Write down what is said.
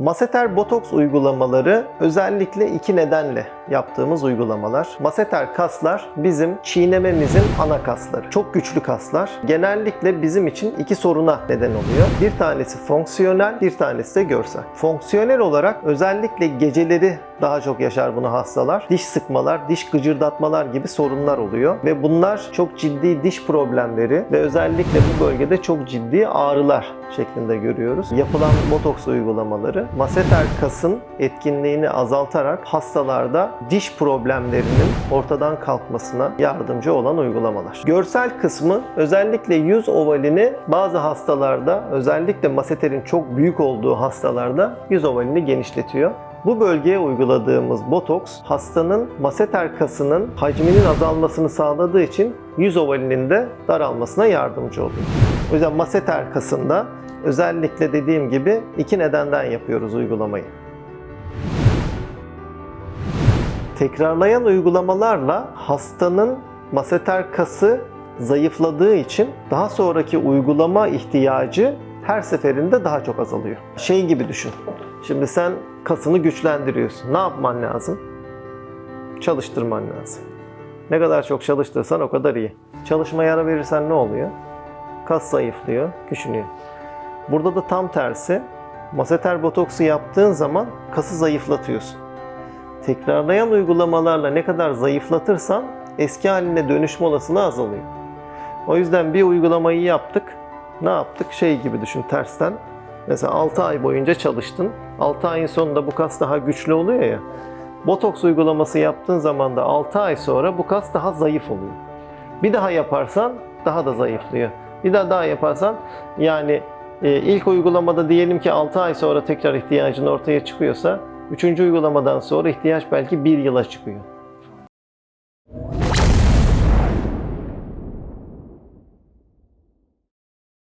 Maseter botoks uygulamaları özellikle iki nedenle yaptığımız uygulamalar. Maseter kaslar bizim çiğnememizin ana kasları. Çok güçlü kaslar. Genellikle bizim için iki soruna neden oluyor. Bir tanesi fonksiyonel, bir tanesi de görsel. Fonksiyonel olarak özellikle geceleri daha çok yaşar bunu hastalar. Diş sıkmalar, diş gıcırdatmalar gibi sorunlar oluyor ve bunlar çok ciddi diş problemleri ve özellikle bu bölgede çok ciddi ağrılar şeklinde görüyoruz. Yapılan botoks uygulamaları maseter kasın etkinliğini azaltarak hastalarda diş problemlerinin ortadan kalkmasına yardımcı olan uygulamalar. Görsel kısmı özellikle yüz ovalini bazı hastalarda özellikle maseterin çok büyük olduğu hastalarda yüz ovalini genişletiyor. Bu bölgeye uyguladığımız botoks hastanın maseter kasının hacminin azalmasını sağladığı için yüz ovalinin de daralmasına yardımcı oluyor. O yüzden maseter kasında özellikle dediğim gibi iki nedenden yapıyoruz uygulamayı. Tekrarlayan uygulamalarla hastanın maseter kası zayıfladığı için daha sonraki uygulama ihtiyacı her seferinde daha çok azalıyor. Şey gibi düşün. Şimdi sen kasını güçlendiriyorsun. Ne yapman lazım? Çalıştırman lazım. Ne kadar çok çalıştırsan o kadar iyi. Çalışmaya ara verirsen ne oluyor? Kas zayıflıyor, küçülüyor. Burada da tam tersi. Maseter botoksu yaptığın zaman kası zayıflatıyorsun. Tekrarlayan uygulamalarla ne kadar zayıflatırsan eski haline dönüşme olasılığı azalıyor. O yüzden bir uygulamayı yaptık. Ne yaptık? Şey gibi düşün tersten. Mesela 6 ay boyunca çalıştın. 6 ayın sonunda bu kas daha güçlü oluyor ya. Botoks uygulaması yaptığın zaman da 6 ay sonra bu kas daha zayıf oluyor. Bir daha yaparsan daha da zayıflıyor. Bir daha daha yaparsan yani e, ilk uygulamada diyelim ki 6 ay sonra tekrar ihtiyacın ortaya çıkıyorsa 3. uygulamadan sonra ihtiyaç belki 1 yıla çıkıyor.